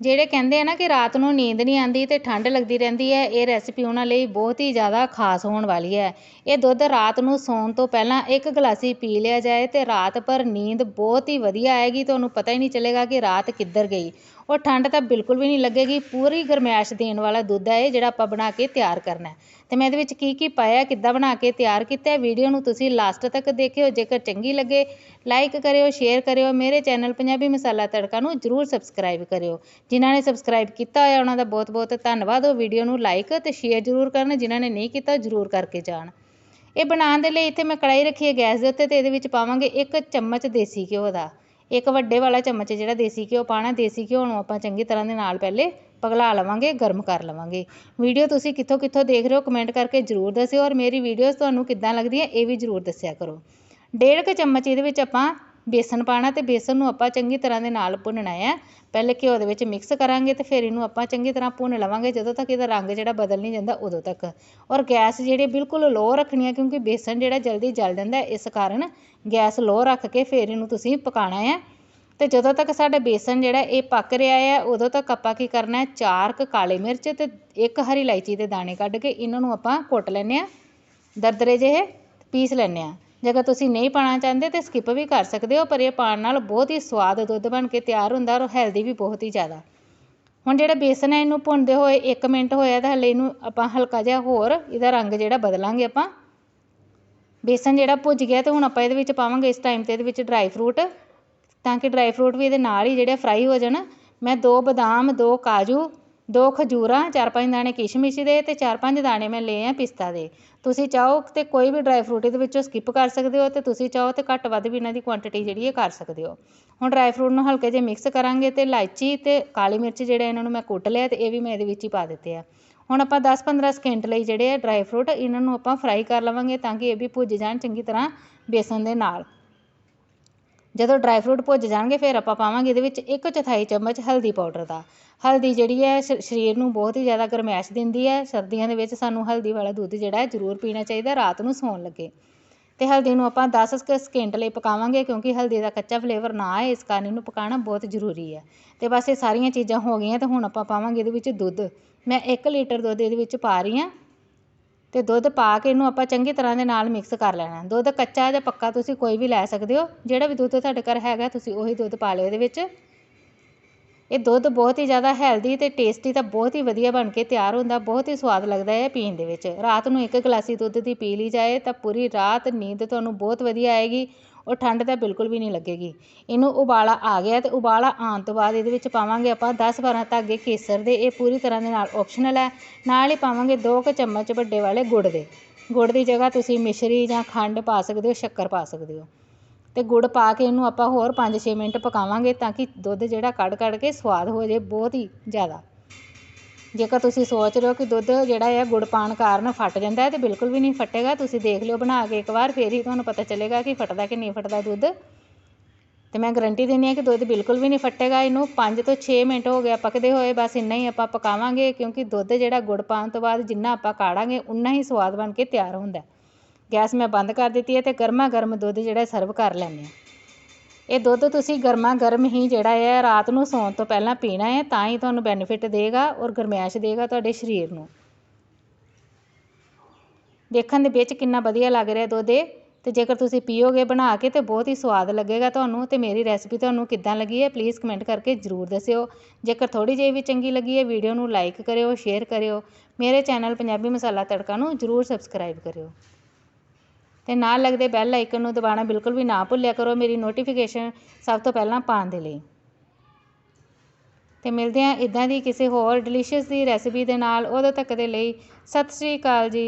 ਜਿਹੜੇ ਕਹਿੰਦੇ ਆ ਨਾ ਕਿ ਰਾਤ ਨੂੰ ਨੀਂਦ ਨਹੀਂ ਆਉਂਦੀ ਅਤੇ ਠੰਡ ਲੱਗਦੀ ਰਹਿੰਦੀ ਹੈ, ਇਹ ਰੈਸਿਪੀ ਉਹਨਾਂ ਲਈ ਬਹੁਤ ਹੀ ਜ਼ਿਆਦਾ ਖਾਸ ਹੋਣ ਵਾਲੀ ਹੈ। ਇਹ ਦੁੱਧ ਰਾਤ ਨੂੰ ਸੌਣ ਤੋਂ ਪਹਿਲਾਂ ਇੱਕ ਗਲਾਸੀ ਪੀ ਲਿਆ ਜਾਏ ਅਤੇ ਰਾਤ ਭਰ ਨੀਂਦ ਬਹੁਤ ਹੀ ਵਧੀਆ ਆਏਗੀ ਤੁਹਾਨੂੰ ਪਤਾ ਹੀ ਨਹੀਂ ਚੱਲੇਗਾ ਕਿ ਰਾਤ ਕਿੱਧਰ ਗਈ। ਉਹ ਠੰਡ ਤਾਂ ਬਿਲਕੁਲ ਵੀ ਨਹੀਂ ਲੱਗੇਗੀ, ਪੂਰੀ ਗਰਮੈਸ਼ ਦੇਣ ਵਾਲਾ ਦੁੱਧ ਹੈ ਇਹ ਜਿਹੜਾ ਆਪਾਂ ਬਣਾ ਕੇ ਤਿਆਰ ਕਰਨਾ ਅਤੇ ਮੈਂ ਇਹਦੇ ਵਿੱਚ ਕੀ ਕੀ ਪਾਇਆ, ਕਿੱਦਾਂ ਬਣਾ ਕੇ ਤਿਆਰ ਕੀਤਾ ਵੀਡੀਓ ਨੂੰ ਤੁਸੀਂ ਲਾਸਟ ਤੱਕ ਦੇਖਿਓ, ਜੇਕਰ ਚੰਗੀ ਲੱਗੇ, ਲਾਈਕ ਕਰਿਓ, ਸ਼ੇਅਰ ਕਰਿਓ, ਮੇਰੇ ਚੈਨਲ ਪੰਜਾਬੀ ਮਸਾਲਾ ਤੜਕਾ ਨੂੰ ਜਰੂਰ ਸਬਸਕ੍ਰਾਈਬ ਕਰਿਓ। ਜਿਨ੍ਹਾਂ ਨੇ ਸਬਸਕ੍ਰਾਈਬ ਕੀਤਾ ਹੋਇਆ, ਉਹਨਾਂ ਦਾ ਬਹੁਤ ਬਹੁਤ ਧੰਨਵਾਦ। ਉਹ ਵੀਡੀਓ ਨੂੰ ਲਾਈਕ ਅਤੇ ਸ਼ੇਅਰ ਜਰੂਰ ਕਰਨ, ਜਿਨ੍ਹਾਂ ਨੇ ਨਹੀਂ ਕੀਤਾ, ਜਰੂਰ ਕਰਕੇ ਜਾਣ। ਇਹ ਬਣਾਉਣ ਦੇ ਲਈ ਇੱਥੇ ਮੈਂ ਕੜਾਹੀ ਰੱਖੀ ਹੈ ਗੈਸ ਦੇ ਉੱਤੇ ਅਤੇ ਇਹਦੇ ਵਿੱਚ ਪਾਵਾਂਗੇ ਇੱਕ ਚਮਚ ਦੇਸੀ ਘਿਓ ਦਾ। ਇੱਕ ਵੱਡੇ ਵਾਲਾ ਚਮਚ ਜਿਹੜਾ ਦੇਸੀ ਘਿਓ ਪਾਉਣਾ, ਦੇਸੀ ਘਿਓ ਨੂੰ ਆਪਾਂ ਚੰਗੀ ਤਰ੍ਹਾਂ ਦੇ ਨਾਲ ਪਹਿਲੇ ਪਗਲਾ ਲਵਾਂਗੇ, ਗਰਮ ਕਰ ਲਵਾਂਗੇ। ਵੀਡੀਓ ਤੁਸੀਂ ਕਿੱਥੋਂ ਕਿੱਥੋਂ ਦੇਖ ਰਹੇ ਹੋ ਕਮੈਂਟ ਕਰਕੇ ਜਰੂਰ ਦੱਸਿਓ ਔਰ ਮੇਰੀ ਵੀਡੀਓਜ਼ ਤੁਹਾਨੂੰ ਕਿੱਦਾਂ ਲੱਗਦੀਆਂ ਇਹ ਵੀ ਜਰੂਰ ਦੱਸਿਆ ਕਰੋ। ਡੇਢ ਕੁ ਚਮਚ ਇਹਦੇ ਵਿੱਚ ਆਪਾਂ ਬੇਸਣ ਪਾਉਣਾ ਅਤੇ ਬੇਸਣ ਨੂੰ ਆਪਾਂ ਚੰਗੀ ਤਰ੍ਹਾਂ ਦੇ ਨਾਲ ਭੁੰਨਣਾ ਹੈ। ਪਹਿਲੇ ਘਿਓ ਦੇ ਵਿੱਚ ਮਿਕਸ ਕਰਾਂਗੇ ਅਤੇ ਫਿਰ ਇਹਨੂੰ ਆਪਾਂ ਚੰਗੀ ਤਰ੍ਹਾਂ ਭੁੰਨ ਲਵਾਂਗੇ। ਜਦੋਂ ਤੱਕ ਇਹਦਾ ਰੰਗ ਜਿਹੜਾ ਬਦਲ ਨਹੀਂ ਜਾਂਦਾ, ਉਦੋਂ ਤੱਕ। ਔਰ ਗੈਸ ਜਿਹੜੀ ਬਿਲਕੁਲ ਲੋਅ ਰੱਖਣੀ ਹੈ, ਕਿਉਂਕਿ ਬੇਸਣ ਜਿਹੜਾ ਜਲਦੀ ਜਲ ਜਾਂਦਾ ਇਸ ਕਾਰਨ ਗੈਸ ਲੋਅ ਰੱਖ ਕੇ ਫਿਰ ਇਹਨੂੰ ਤੁਸੀਂ ਪਕਾਉਣਾ ਹੈ। ਤੇ ਜਦੋਂ ਤੱਕ ਸਾਡਾ ਬੇਸਨ ਜਿਹੜਾ ਇਹ ਪੱਕ ਰਿਹਾ ਹੈ, ਉਦੋਂ ਤੱਕ ਆਪਾਂ ਕੀ ਕਰਨਾ ਹੈ, ਚਾਰ ਕ ਕਾਲੇ ਮਿਰਚ ਤੇ ਇੱਕ ਹਰੀ ਇਲਾਇਚੀ ਦੇ ਦਾਣੇ ਕੱਢ ਕੇ ਇਹਨਾਂ ਨੂੰ ਆਪਾਂ ਕੁੱਟ ਲੈਣੇ ਆ ਦਰਦਰੇ ਜਿਹੇ ਪੀਸ ਲੈਣੇ ਆ ਜੇਕਰ ਤੁਸੀਂ ਨਹੀਂ ਪਾਣਾ ਚਾਹੁੰਦੇ ਤੇ ਸਕਿਪ ਵੀ ਕਰ ਸਕਦੇ ਹੋ, ਪਰ ਇਹ ਪਾਣ ਨਾਲ ਬਹੁਤ ਹੀ ਸਵਾਦ ਦੁੱਧ ਬਣ ਕੇ ਤਿਆਰ ਹੁੰਦਾ ਔਰ ਹੈਲਦੀ ਵੀ ਬਹੁਤ ਹੀ ਜ਼ਿਆਦਾ। ਹੁਣ ਜਿਹੜਾ ਬੇਸਨ ਹੈ, ਇਹਨੂੰ ਭੁੰਨਦੇ ਹੋਏ 1 ਮਿੰਟ ਹੋਇਆ ਤਾਂ ਹਲੇ ਇਹਨੂੰ ਆਪਾਂ ਹਲਕਾ ਜਿਹਾ ਹੋਰ ਇਹਦਾ ਰੰਗ ਜਿਹੜਾ ਬਦਲਾਂਗੇ ਆਪਾਂ। ਬੇਸਨ ਜਿਹੜਾ ਭੁੱਜ ਗਿਆ ਤੇ ਹੁਣ ਆਪਾਂ ਇਹਦੇ ਵਿੱਚ ਪਾਵਾਂਗੇ ਇਸ ਟਾਈਮ ਤੇ ਇਹਦੇ ਵਿੱਚ ਡਰਾਈ ਫਰੂਟ ਤਾਂ ਕਿ ਡਰਾਈ ਫਰੂਟ ਵੀ ਇਹਦੇ ਨਾਲ ਹੀ ਜਿਹੜੇ ਫਰਾਈ ਹੋ ਜਾਣ। ਮੈਂ ਦੋ ਬਦਾਮ, ਦੋ ਕਾਜੂ ਦੋ ਖਜੂਰਾਂ, ਚਾਰ ਪੰਜ ਦਾਣੇ ਕਿਸ਼ਮਿਸ਼ ਦੇ ਅਤੇ ਚਾਰ ਪੰਜ ਦਾਣੇ ਮੈਂ ਲਏ ਆ ਪਿਸਤਾ ਦੇ। ਤੁਸੀਂ ਚਾਹੋ ਤੇ ਕੋਈ ਵੀ ਡਰਾਈ ਫਰੂਟ ਇਹਦੇ ਵਿੱਚੋਂ ਸਕਿੱਪ ਕਰ ਸਕਦੇ ਹੋ ਅਤੇ ਤੁਸੀਂ ਚਾਹੋ ਤੇ ਘੱਟ ਵੱਧ ਵੀ ਇਹਨਾਂ ਦੀ ਕੁਆਂਟਿਟੀ ਜਿਹੜੀ ਹੈ ਕਰ ਸਕਦੇ ਹੋ। ਹੁਣ ਡਰਾਈ ਫਰੂਟ ਨੂੰ ਹਲਕੇ ਜਿਹੇ ਮਿਕਸ ਕਰਾਂਗੇ ਤੇ ਇਲਾਇਚੀ ਅਤੇ ਕਾਲੀ ਮਿਰਚ ਜਿਹੜੇ ਇਹਨਾਂ ਨੂੰ ਮੈਂ ਕੁੱਟ ਲਿਆ ਅਤੇ ਇਹ ਵੀ ਮੈਂ ਇਹਦੇ ਵਿੱਚ ਹੀ ਪਾ ਦਿੱਤੇ ਆ। ਹੁਣ ਆਪਾਂ 10-15 ਸਕਿੰਟ ਲਈ ਜਿਹੜੇ ਆ ਡਰਾਈ ਫਰੂਟ ਇਹਨਾਂ ਨੂੰ ਆਪਾਂ ਫਰਾਈ ਕਰ ਲਵਾਂਗੇ ਤਾਂ ਕਿ ਇਹ ਵੀ ਭੁੱਜ ਜਾਣ ਚੰਗੀ ਤਰ੍ਹਾਂ ਬੇਸਣ ਦੇ ਨਾਲ। ਜਦੋਂ ਡਰਾਈ ਫਰੂਟ ਭੁੱਜ ਜਾਣਗੇ, ਫਿਰ ਆਪਾਂ ਪਾਵਾਂਗੇ ਇਹਦੇ ਵਿੱਚ ਇੱਕ ਚੌਥਾਈ ਚਮਚ ਹਲਦੀ ਪਾਊਡਰ ਦਾ। ਹਲਦੀ ਜਿਹੜੀ ਹੈ ਸਰੀਰ ਨੂੰ ਬਹੁਤ ਹੀ ਜ਼ਿਆਦਾ ਗਰਮੈਸ਼ ਦਿੰਦੀ ਹੈ। ਸਰਦੀਆਂ ਦੇ ਵਿੱਚ ਸਾਨੂੰ ਹਲਦੀ ਵਾਲਾ ਦੁੱਧ ਜਿਹੜਾ ਹੈ, ਜ਼ਰੂਰ ਪੀਣਾ ਚਾਹੀਦਾ, ਰਾਤ ਨੂੰ ਸੌਣ ਲੱਗੇ। ਤੇ ਹਲਦੀ ਨੂੰ ਆਪਾਂ 10 ਸਕਿੰਟ ਲਈ ਪਕਾਵਾਂਗੇ, ਕਿਉਂਕਿ ਹਲਦੀ ਦਾ ਕੱਚਾ ਫਲੇਵਰ ਨਾ ਆਏ, ਇਸ ਕਾਰਨ ਇਹਨੂੰ ਪਕਾਉਣਾ ਬਹੁਤ ਜ਼ਰੂਰੀ ਹੈ। ਤੇ ਬਸ ਇਹ ਸਾਰੀਆਂ ਚੀਜ਼ਾਂ ਹੋ ਗਈਆਂ, ਤੇ ਹੁਣ ਆਪਾਂ ਪਾਵਾਂਗੇ ਇਹਦੇ ਵਿੱਚ ਦੁੱਧ। ਮੈਂ 1 ਲੀਟਰ ਦੁੱਧ ਇਹਦੇ ਵਿੱਚ ਪਾ ਰਹੀ ਹਾਂ। ਅਤੇ ਦੁੱਧ ਪਾ ਕੇ ਇਹਨੂੰ ਆਪਾਂ ਚੰਗੀ ਤਰ੍ਹਾਂ ਦੇ ਨਾਲ ਮਿਕਸ ਕਰ ਲੈਣਾ। ਦੁੱਧ ਕੱਚਾ ਜਾਂ ਪੱਕਾ ਤੁਸੀਂ ਕੋਈ ਵੀ ਲੈ ਸਕਦੇ ਹੋ। ਜਿਹੜਾ ਵੀ ਦੁੱਧ ਤੁਹਾਡੇ ਘਰ ਹੈਗਾ, ਤੁਸੀਂ ਉਹੀ ਦੁੱਧ ਪਾ ਲਿਓ ਇਹਦੇ ਵਿੱਚ। ਇਹ ਦੁੱਧ ਬਹੁਤ ਹੀ ਜ਼ਿਆਦਾ ਹੈਲਦੀ ਅਤੇ ਟੇਸਟੀ ਤਾਂ ਬਹੁਤ ਹੀ ਵਧੀਆ ਬਣ ਕੇ ਤਿਆਰ ਹੁੰਦਾ, ਬਹੁਤ ਹੀ ਸਵਾਦ ਲੱਗਦਾ ਹੈ ਪੀਣ ਦੇ ਵਿੱਚ। ਰਾਤ ਨੂੰ ਇੱਕ ਗਲਾਸੀ ਦੁੱਧ ਦੀ ਪੀ ਲਈ ਜਾਏ ਤਾਂ ਪੂਰੀ ਰਾਤ ਨੀਂਦ ਤੁਹਾਨੂੰ ਬਹੁਤ ਵਧੀਆ ਆਏਗੀ। ਔਰ ਠੰਡ ਤਾਂ ਬਿਲਕੁਲ ਵੀ ਨਹੀਂ ਲੱਗੇਗੀ। ਇਹਨੂੰ ਉਬਾਲਾ ਆ ਗਿਆ ਅਤੇ ਉਬਾਲਾ ਆਉਣ ਤੋਂ ਬਾਅਦ ਇਹਦੇ ਵਿੱਚ ਪਾਵਾਂਗੇ ਆਪਾਂ 10-12 ਧਾਗੇ ਕੇਸਰ ਦੇ। ਇਹ ਪੂਰੀ ਤਰ੍ਹਾਂ ਦੇ ਨਾਲ ਆਪਸ਼ਨਲ ਹੈ। ਨਾਲ ਹੀ ਪਾਵਾਂਗੇ ਦੋ ਕੁ ਚਮਚ ਵੱਡੇ ਵਾਲੇ ਗੁੜ ਦੇ। ਗੁੜ ਦੀ ਜਗ੍ਹਾ ਤੁਸੀਂ ਮਿਸ਼ਰੀ ਜਾਂ ਖੰਡ ਪਾ ਸਕਦੇ ਹੋ, ਸ਼ੱਕਰ ਪਾ ਸਕਦੇ ਹੋ। ਅਤੇ ਗੁੜ ਪਾ ਕੇ ਇਹਨੂੰ ਆਪਾਂ ਹੋਰ 5-6 ਮਿੰਟ ਪਕਾਵਾਂਗੇ ਤਾਂ ਕਿ ਦੁੱਧ ਜਿਹੜਾ ਕੱਢ ਕੱਢ ਕੇ ਸਵਾਦ ਹੋ ਜਾਵੇ ਬਹੁਤ ਹੀ ਜ਼ਿਆਦਾ। ਜੇਕਰ ਤੁਸੀਂ ਸੋਚ ਰਹੇ ਹੋ ਕਿ ਦੁੱਧ ਜਿਹੜਾ ਹੈ ਗੁੜ ਪਾਉਣ ਕਾਰਨ ਫਟ ਜਾਂਦਾ ਹੈ ਤੇ ਬਿਲਕੁਲ ਵੀ ਨਹੀਂ ਫਟੇਗਾ, ਤੁਸੀਂ ਦੇਖ ਲਿਓ ਬਣਾ ਕੇ ਇੱਕ ਵਾਰ, ਫਿਰ ਹੀ ਤੁਹਾਨੂੰ ਪਤਾ ਚੱਲੇਗਾ ਕਿ ਫਟਦਾ ਕਿ ਨਹੀਂ ਫਟਦਾ ਦੁੱਧ। ਅਤੇ ਮੈਂ ਗਰੰਟੀ ਦਿੰਦੀ ਹਾਂ ਕਿ ਦੁੱਧ ਬਿਲਕੁਲ ਵੀ ਨਹੀਂ ਫਟੇਗਾ, ਇਹਨੂੰ ਪੰਜ ਤੋਂ 6 ਮਿੰਟ ਹੋ ਗਿਆ ਪੱਕਦੇ ਹੋਏ, ਬਸ ਇੰਨਾ ਹੀ ਆਪਾਂ ਪਕਾਵਾਂਗੇ, ਕਿਉਂਕਿ ਦੁੱਧ ਜਿਹੜਾ ਗੁੜ ਪਾਉਣ ਤੋਂ ਬਾਅਦ ਜਿੰਨਾ ਆਪਾਂ ਕਾੜਾਂਗੇ ਉਨਾ ਹੀ ਸਵਾਦ ਬਣ ਕੇ ਤਿਆਰ ਹੁੰਦਾ ਗੈਸ ਮੈਂ ਬੰਦ ਕਰ ਦਿੱਤੀ ਹੈ ਅਤੇ ਗਰਮਾ ਗਰਮ ਦੁੱਧ ਜਿਹੜਾ ਸਰਵ ਕਰ ਲੈਂਦੇ ਹਾਂ। ਇਹ ਦੁੱਧ ਤੁਸੀਂ ਗਰਮਾ ਗਰਮ ਹੀ ਜਿਹੜਾ ਹੈ ਰਾਤ ਨੂੰ ਸੌਣ ਤੋਂ ਪਹਿਲਾਂ ਪੀਣਾ ਹੈ, ਤਾਂ ਹੀ ਤੁਹਾਨੂੰ ਬੈਨੀਫਿਟ ਦੇਗਾ ਔਰ ਗਰਮੈਸ਼ ਦੇਗਾ ਤੁਹਾਡੇ ਸਰੀਰ ਨੂੰ। ਦੇਖਣ ਦੇ ਵਿੱਚ ਕਿੰਨਾ ਵਧੀਆ ਲੱਗ ਰਿਹਾ ਦੁੱਧ ਇਹ। ਤੇ ਜੇਕਰ ਤੁਸੀਂ ਪੀਓਗੇ ਬਣਾ ਕੇ ਤੇ ਬਹੁਤ ਹੀ ਸਵਾਦ ਲੱਗੇਗਾ ਤੁਹਾਨੂੰ ਤੇ ਮੇਰੀ ਰੈਸਪੀ ਤੁਹਾਨੂੰ ਕਿੱਦਾਂ ਲੱਗੀ ਹੈ ਪਲੀਜ਼ ਕਮੈਂਟ ਕਰਕੇ ਜ਼ਰੂਰ ਦੱਸਿਓ। ਜੇਕਰ ਥੋੜੀ ਜਿਹੀ ਵੀ ਚੰਗੀ ਲੱਗੀ ਹੈ ਵੀਡੀਓ ਨੂੰ ਲਾਈਕ ਕਰਿਓ ਸ਼ੇਅਰ ਕਰਿਓ। ਮੇਰੇ ਚੈਨਲ ਪੰਜਾਬੀ ਮਸਾਲਾ ਤੜਕਾ ਨੂੰ ਜ਼ਰੂਰ ਸਬਸਕ੍ਰਾਈਬ ਕਰਿਓ। ਅਤੇ ਨਾਲ ਲੱਗਦੇ ਬੈਲ ਆਈਕਨ ਨੂੰ ਦਬਾਉਣਾ ਬਿਲਕੁਲ ਵੀ ਨਾ ਭੁੱਲਿਆ ਕਰੋ ਮੇਰੀ ਨੋਟੀਫਿਕੇਸ਼ਨ ਸਭ ਤੋਂ ਪਹਿਲਾਂ ਪਾਉਣ ਦੇ ਲਈ। ਅਤੇ ਮਿਲਦੇ ਹਾਂ ਇਦਾਂ ਦੀ ਕਿਸੇ ਹੋਰ ਡਿਲੀਸ਼ੀਅਸ ਦੀ ਰੈਸਿਪੀ ਦੇ ਨਾਲ। ਉਦੋਂ ਤੱਕ ਦੇ ਲਈ ਸਤਿ ਸ਼੍ਰੀ ਅਕਾਲ ਜੀ।